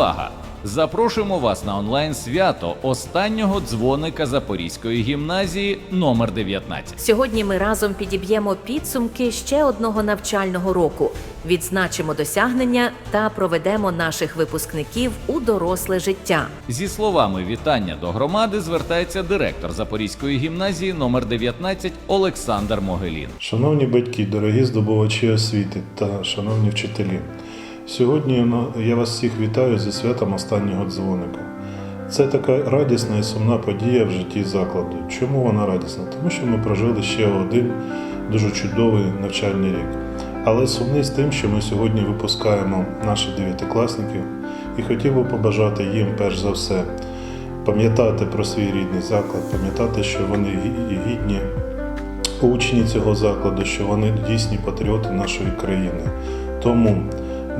Увага! Запрошуємо вас на онлайн свято останнього дзвоника Запорізької гімназії номер 19 Сьогодні ми разом підіб'ємо підсумки ще одного навчального року, відзначимо досягнення та проведемо наших випускників у доросле життя. Зі словами вітання до громади звертається директор Запорізької гімназії номер 19 Олександр Могилін. Шановні батьки, дорогі здобувачі освіти та шановні вчителі, сьогодні я вас всіх вітаю зі святом останнього дзвоника. Це така радісна і сумна подія в житті закладу. Чому вона радісна? Тому що ми прожили ще один дуже чудовий навчальний рік. Але сумний з тим, що ми сьогодні випускаємо наших дев'ятикласників, і хотів би побажати їм перш за все пам'ятати про свій рідний заклад, пам'ятати, що вони гідні учні цього закладу, що вони дійсні патріоти нашої країни. Тому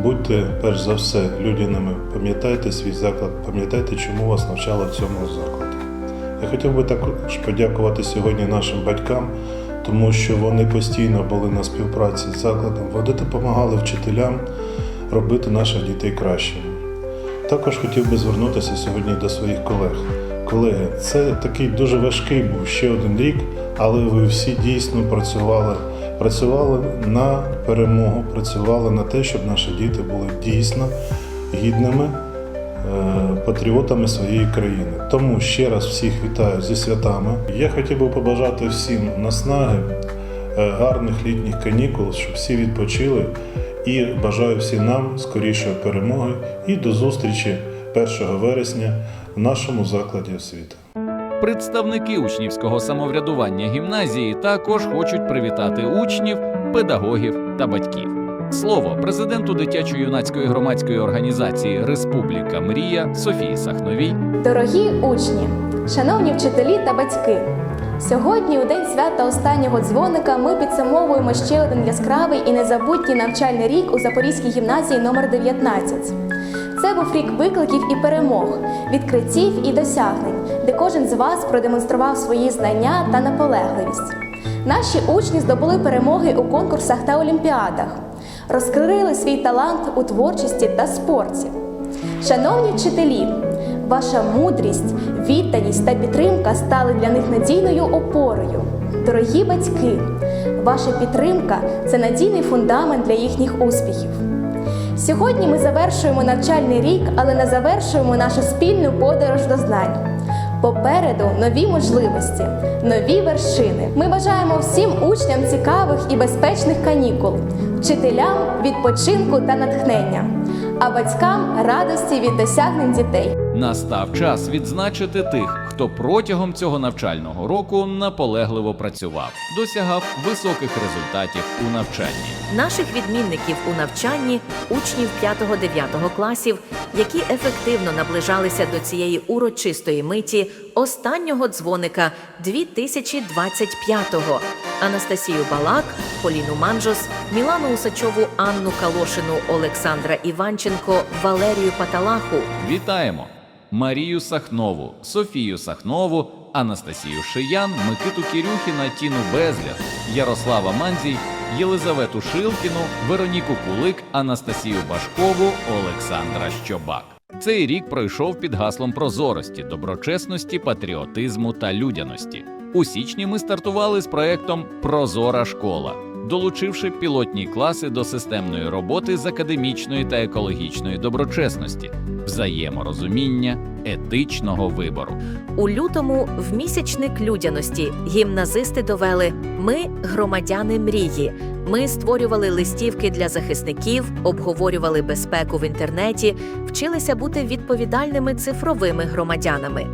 будьте перш за все людяними, пам'ятайте свій заклад, пам'ятайте, чому вас навчали в цьому закладі. Я хотів би також подякувати сьогодні нашим батькам, тому що вони постійно були на співпраці з закладом, вони допомагали вчителям робити наших дітей кращими. Також хотів би звернутися сьогодні до своїх колег. Колеги, це такий дуже важкий був ще один рік, але ви всі дійсно працювали, працювали на перемогу, працювали на те, щоб наші діти були дійсно гідними е, патріотами своєї країни. Тому ще раз всіх вітаю зі святами. Я хотів би побажати всім наснаги, е, гарних літніх канікул, щоб всі відпочили. І бажаю всім нам скорішої перемоги і до зустрічі 1 вересня в нашому закладі освіти. Представники учнівського самоврядування гімназії також хочуть привітати учнів, педагогів та батьків. Слово президенту дитячо-юнацької громадської організації Республіка Мрія Софії Сахновій Дорогі учні, шановні вчителі та батьки, сьогодні, у день свята останнього дзвоника, ми підсумовуємо ще один яскравий і незабутній навчальний рік у Запорізькій гімназії номер 19 Це був рік викликів і перемог, відкриттів і досягнень, де кожен з вас продемонстрував свої знання та наполегливість. Наші учні здобули перемоги у конкурсах та олімпіадах, розкрили свій талант у творчості та спорті. Шановні вчителі, ваша мудрість, відданість та підтримка стали для них надійною опорою. Дорогі батьки, ваша підтримка це надійний фундамент для їхніх успіхів. Сьогодні ми завершуємо навчальний рік, але не завершуємо нашу спільну подорож до знань. Попереду нові можливості, нові вершини. Ми бажаємо всім учням цікавих і безпечних канікул, вчителям відпочинку та натхнення, а батькам радості від досягнень дітей. Настав час відзначити тих, хто протягом цього навчального року наполегливо працював, досягав високих результатів у навчанні. Наших відмінників у навчанні, учнів 5-9 класів, які ефективно наближалися до цієї урочистої миті останнього дзвоника 2025-го. Анастасію Балак, Поліну Манжос, Мілану Усачову, Анну Калошину, Олександра Іванченко, Валерію Паталаху. Вітаємо Марію Сахнову, Софію Сахнову, Анастасію Шиян, Микиту Кірюхіна, Тіну Безляд, Ярослава Манзій, Єлизавету Шилкіну, Вероніку Кулик, Анастасію Башкову, Олександра Щобак. Цей рік пройшов під гаслом прозорості, доброчесності, патріотизму та людяності. У січні ми стартували з проектом Прозора школа, долучивши пілотні класи до системної роботи з академічної та екологічної доброчесності, взаєморозуміння, етичного вибору. У лютому в місячник людяності гімназисти довели Ми громадяни мрії. Ми створювали листівки для захисників, обговорювали безпеку в інтернеті, вчилися бути відповідальними цифровими громадянами.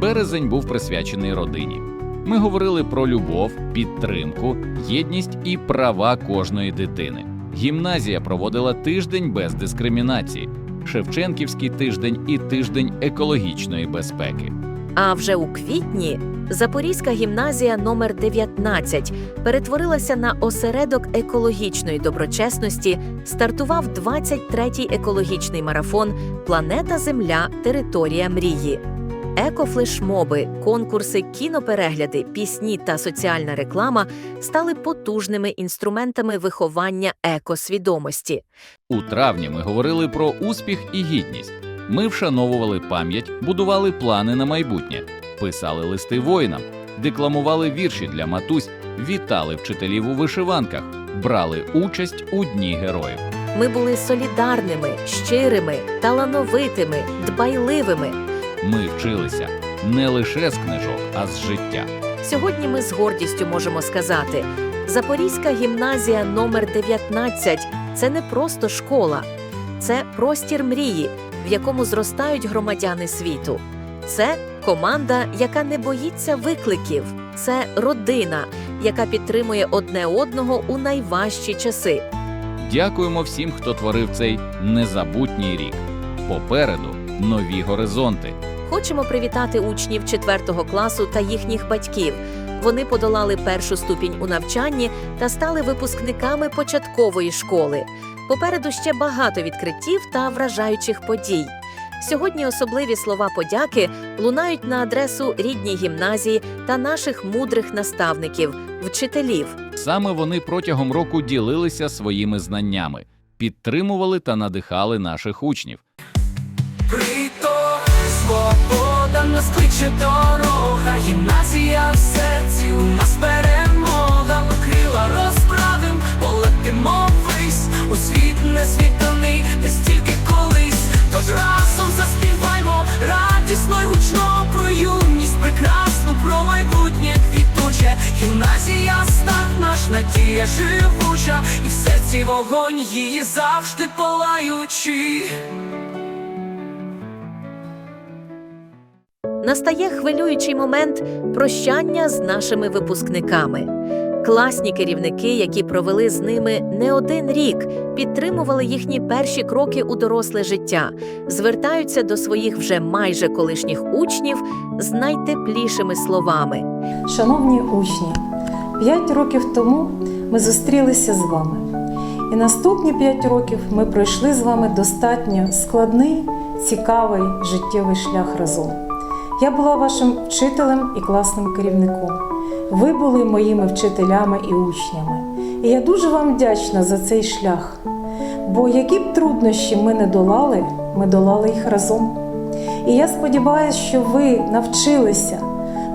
Березень був присвячений родині. Ми говорили про любов, підтримку, єдність і права кожної дитини. Гімназія проводила тиждень без дискримінації, Шевченківський тиждень і тиждень екологічної безпеки. А вже у квітні Запорізька гімназія номер 19 перетворилася на осередок екологічної доброчесності. Стартував 23-й екологічний марафон Планета Земля. Територія мрії. Екофлешмоби, конкурси, кіноперегляди, пісні та соціальна реклама стали потужними інструментами виховання екосвідомості. У травні ми говорили про успіх і гідність. Ми вшановували пам'ять, будували плани на майбутнє, писали листи воїнам, декламували вірші для матусь, вітали вчителів у вишиванках, брали участь у Дні героїв. Ми були солідарними, щирими, талановитими, дбайливими. Ми вчилися не лише з книжок, а з життя. Сьогодні ми з гордістю можемо сказати: Запорізька гімназія номер 19 це не просто школа, це простір мрії, в якому зростають громадяни світу. Це команда, яка не боїться викликів. Це родина, яка підтримує одне одного у найважчі часи. Дякуємо всім, хто творив цей незабутній рік. Попереду нові горизонти. Хочемо привітати учнів 4 класу та їхніх батьків. Вони подолали першу ступінь у навчанні та стали випускниками початкової школи. Попереду ще багато відкриттів та вражаючих подій. Сьогодні особливі слова подяки лунають на адресу рідній гімназії та наших мудрих наставників, вчителів. Саме вони протягом року ділилися своїми знаннями, підтримували та надихали наших учнів. Нас кличе дорога, гімназія в серці, у нас перемога, ми крила розправим, полетимо ввись, у світ несвітаний, не стільки колись, тож разом заспіваймо радісно й гучно про юність, прекрасну про майбутнє квітуче, гімназія стат наш надія живуча, і в серці вогонь її завжди палаючий. Настає хвилюючий момент прощання з нашими випускниками. Класні керівники, які провели з ними не один рік, підтримували їхні перші кроки у доросле життя, звертаються до своїх вже майже колишніх учнів з найтеплішими словами. Шановні учні, п'ять років тому ми зустрілися з вами. І наступні п'ять років ми пройшли з вами достатньо складний, цікавий життєвий шлях разом. Я була вашим вчителем і класним керівником. Ви були моїми вчителями і учнями. І я дуже вам вдячна за цей шлях. Бо які б труднощі ми не долали, ми долали їх разом. І я сподіваюся, що ви навчилися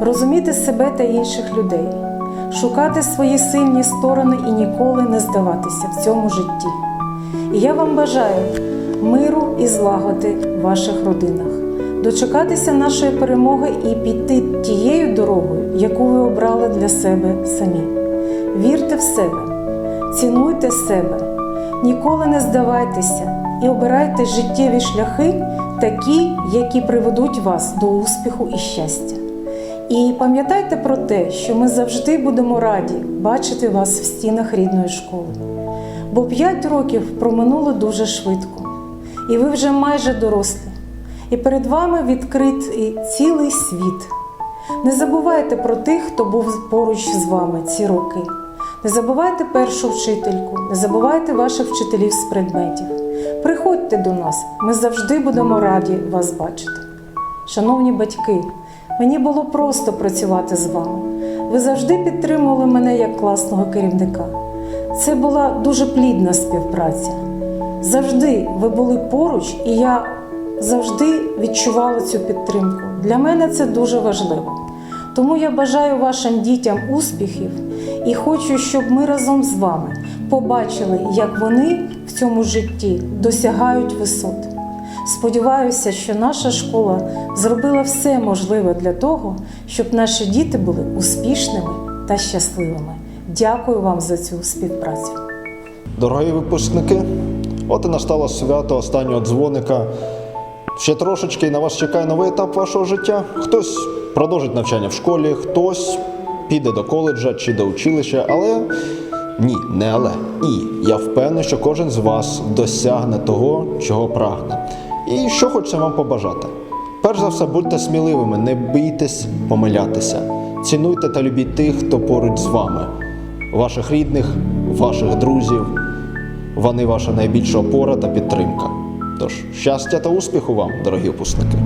розуміти себе та інших людей, шукати свої сильні сторони і ніколи не здаватися в цьому житті. І я вам бажаю миру і злагоди в ваших родинах, дочекатися нашої перемоги і піти тією дорогою, яку ви обрали для себе самі. Вірте в себе, цінуйте себе, ніколи не здавайтеся і обирайте життєві шляхи, такі, які приведуть вас до успіху і щастя. І пам'ятайте про те, що ми завжди будемо раді бачити вас в стінах рідної школи. Бо п'ять років проминуло дуже швидко, і ви вже майже дорослі, і перед вами відкритий цілий світ. Не забувайте про тих, хто був поруч з вами ці роки. Не забувайте першу вчительку, не забувайте ваших вчителів з предметів. Приходьте до нас, ми завжди будемо раді вас бачити. Шановні батьки, мені було просто працювати з вами. Ви завжди підтримували мене як класного керівника. Це була дуже плідна співпраця. Завжди ви були поруч, і я завжди відчувала цю підтримку. Для мене це дуже важливо. Тому я бажаю вашим дітям успіхів і хочу, щоб ми разом з вами побачили, як вони в цьому житті досягають висот. Сподіваюся, що наша школа зробила все можливе для того, щоб наші діти були успішними та щасливими. Дякую вам за цю співпрацю. Дорогі випускники, от і настало свято останнього дзвоника. Ще трошечки і на вас чекає новий етап вашого життя. Хтось продовжить навчання в школі, хтось піде до коледжа чи до училища, але ні, не але. І я впевнений, що кожен з вас досягне того, чого прагне. І що хочеться вам побажати. Перш за все, будьте сміливими, не бійтесь помилятися. Цінуйте та любіть тих, хто поруч з вами, ваших рідних, ваших друзів. Вони ваша найбільша опора та підтримка. Тож щастя та успіху вам, дорогі випускники!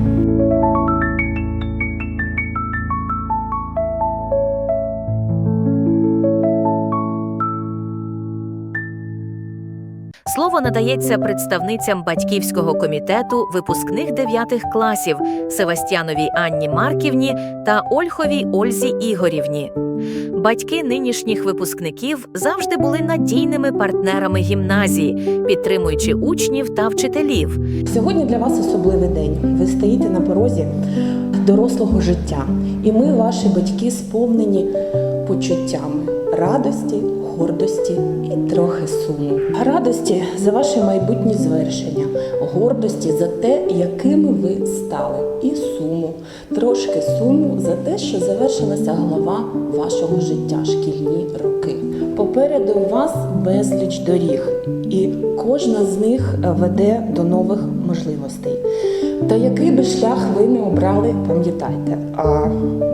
Слово надається представницям батьківського комітету випускних дев'ятих класів Севастьяновій Анні Марківні та Ольховій Ользі Ігорівні. Батьки нинішніх випускників завжди були надійними партнерами гімназії, підтримуючи учнів та вчителів. Сьогодні для вас особливий день. Ви стоїте на порозі дорослого життя, і ми, ваші батьки, сповнені почуттями радості, гордості і трохи суму. Радості за ваше майбутнє звершення, гордості за те, якими ви стали, і суму, трошки суму за те, що завершилася глава вашого життя, шкільні роки. Попереду вас безліч доріг, і кожна з них веде до нових можливостей. Та який би шлях ви не обрали, пам'ятайте, а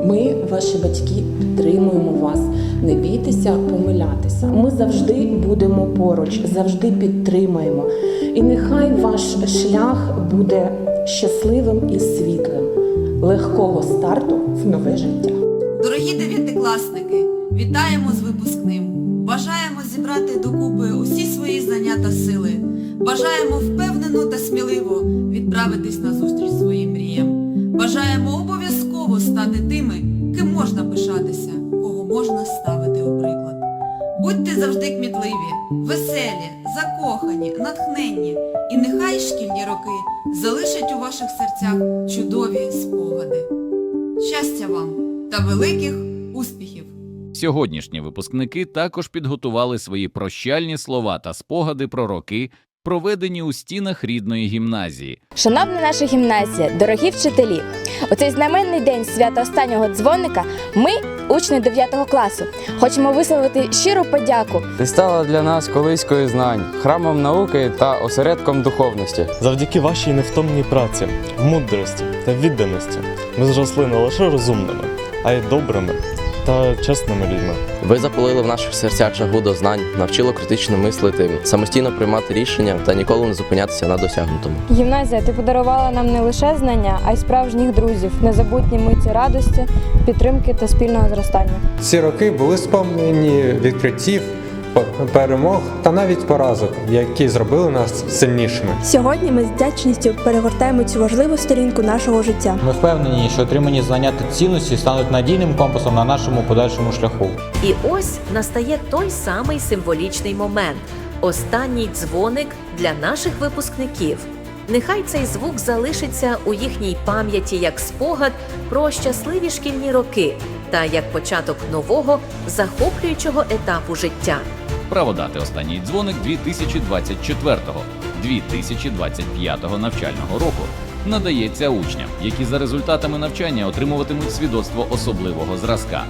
ми, ваші батьки, підтримуємо вас. Не бійтеся помилятися. Ми завжди будемо поруч, завжди підтримаємо. І нехай ваш шлях буде щасливим і світлим, легкого старту в нове життя. Дорогі дев'ятикласники, вітаємо з випускним. Бажаємо зібрати докупи усі свої знання та сили. Бажаємо впевнено та сміливо відправитись ваших серцях чудові спогади. Щастя вам та великих успіхів! Сьогоднішні випускники також підготували свої прощальні слова та спогади про роки, проведені у стінах рідної гімназії. Шановна наша гімназія, дорогі вчителі, у цей знаменний день свята останнього дзвоника ми, учні 9 класу, хочемо висловити щиру подяку. Ти стала для нас колиською знань, храмом науки та осередком духовності. Завдяки вашій невтомній праці, мудрості та відданості ми зросли не лише розумними, а й добрими та чесними людьми. Ви запалили в наших серцях жагу до знань, навчили критично мислити, самостійно приймати рішення та ніколи не зупинятися на досягнутому. Гімназія, ти подарувала нам не лише знання, а й справжніх друзів, незабутні миті радості, підтримки та спільного зростання. Ці роки були сповнені відкриттів, перемог та навіть поразок, які зробили нас сильнішими. Сьогодні ми з вдячністю перегортаємо цю важливу сторінку нашого життя. Ми впевнені, що отримані знання та цінності стануть надійним компасом на нашому подальшому шляху. І ось настає той самий символічний момент останній дзвоник для наших випускників. Нехай цей звук залишиться у їхній пам'яті як спогад про щасливі шкільні роки та як початок нового захоплюючого етапу життя. Право дати останній дзвоник 2024-2025 навчального року надається учням, які за результатами навчання отримуватимуть свідоцтво особливого зразка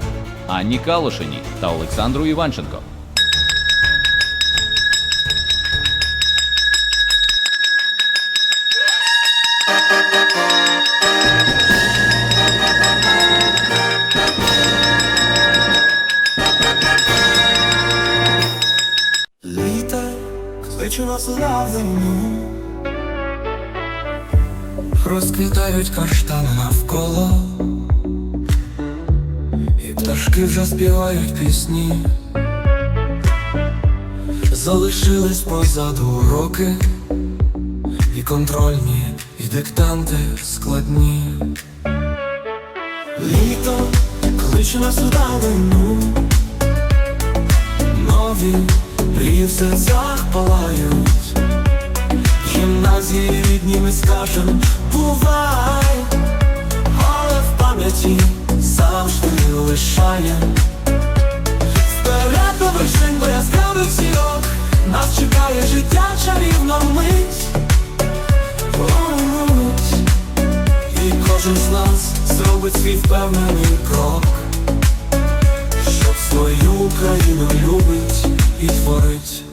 Анні Калошині та Олександру Іванченко. Літа нас Розквітають каштани навколо. І пташки вже співають пісні. Залишились позаду уроки. І контрольні, і диктанти складні. Літо кличе нас у давину Нові мрії в серцях палають. Гімназії рідні ми скажем бувай! Але в пам'яті завжди лишає. Вперед до вершин до яскравих зірок. Нас чекає життя чарівна мить. І кожен з нас зробить свій впевнений крок свою Україну любить і творить.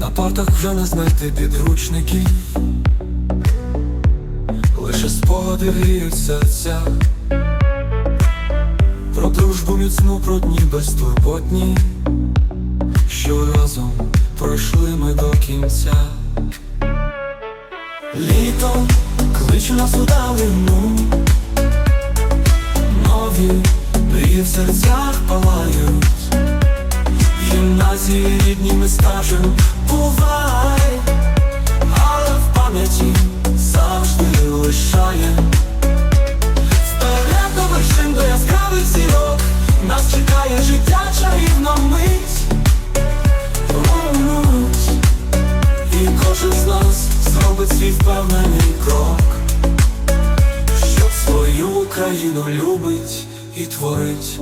На партах вже не знайти підручників, лише спогади гріють серця. Про дружбу міцну, про дні безтурботні, що разом пройшли ми до кінця. Літом кличе нас у нові мрії в серцях палають Гімназії рідні ми скажем бувай, але в пам'яті завжди лишає. Вперед до вершин до яскравих зірок Нас чекає життя чарівна мить Мить. І кожен з нас зробить свій впевнений крок Щоб свою Україну любить і творить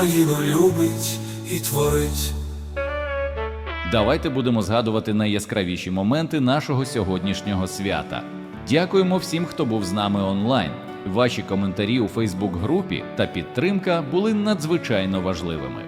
Україну любить і творить. Давайте будемо згадувати найяскравіші моменти нашого сьогоднішнього свята. Дякуємо всім, хто був з нами онлайн. Ваші коментарі у Фейсбук-групі та підтримка були надзвичайно важливими.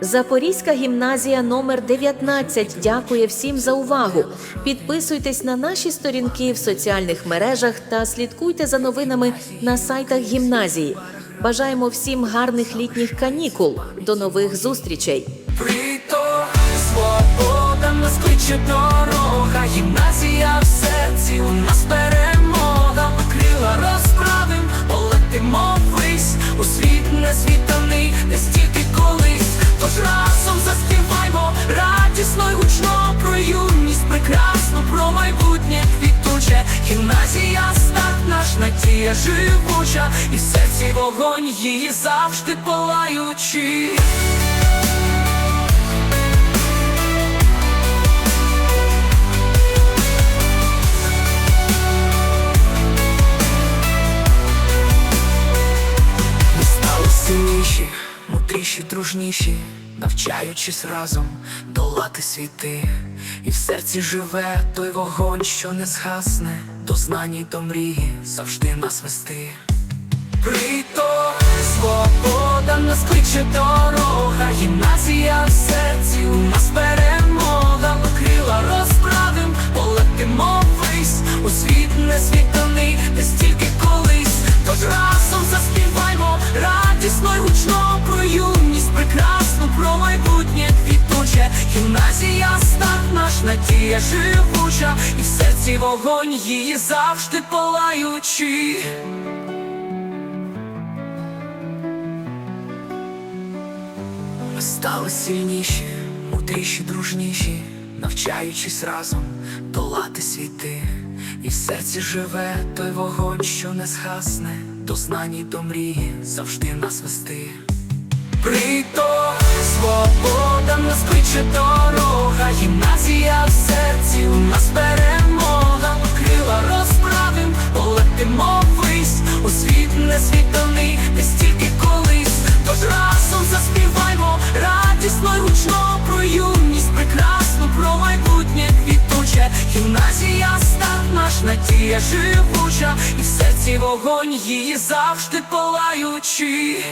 Запорізька гімназія номер 19 дякує всім за увагу. Підписуйтесь на наші сторінки в соціальних мережах та слідкуйте за новинами на сайтах гімназії. Бажаємо всім гарних літніх канікул. До нових зустрічей! Прито, свобода нас кличе дорога, гімназія в серці, у нас перемога, крила розправим, полетимо ввись, у світ незвіданий, не стільки колись, тож разом заспіваймо радісно й гучно про юність, прекрасно про майбутнє. Квітуче, гімназія старт наш надія живуча, і серці вогонь її завжди палаючий. Ми мудріші, дружніші, навчаючись разом долати світи, і в серці живе той вогонь, що не згасне, до знань і до мрії завжди нас вести. Прито, свобода нас кличе дорога, гімназія в серці, у нас перемога, крила розправим, полетимо ввись, у світ незвіданий, не стільки колись, тож разом заспіваймо гімназія старт наш надія живуча, і в серці вогонь її завжди палаючий. Стали сильніші, мудріші, дружніші, навчаючись разом долати світи, і в серці живе той вогонь, що не згасне, до знань і до мрії завжди нас вести. Прито, свобода нас кличе дорога, гімназія в серці, у нас перемога, крила розправим, полетимо ввись, у світ незвіданий, не стільки колись, тож разом заспіваймо радісно й гучно про юність, прекрасно про майбутнє квітуче, гімназія старт наш надія живуча, і в серці вогонь її завжди палаючий.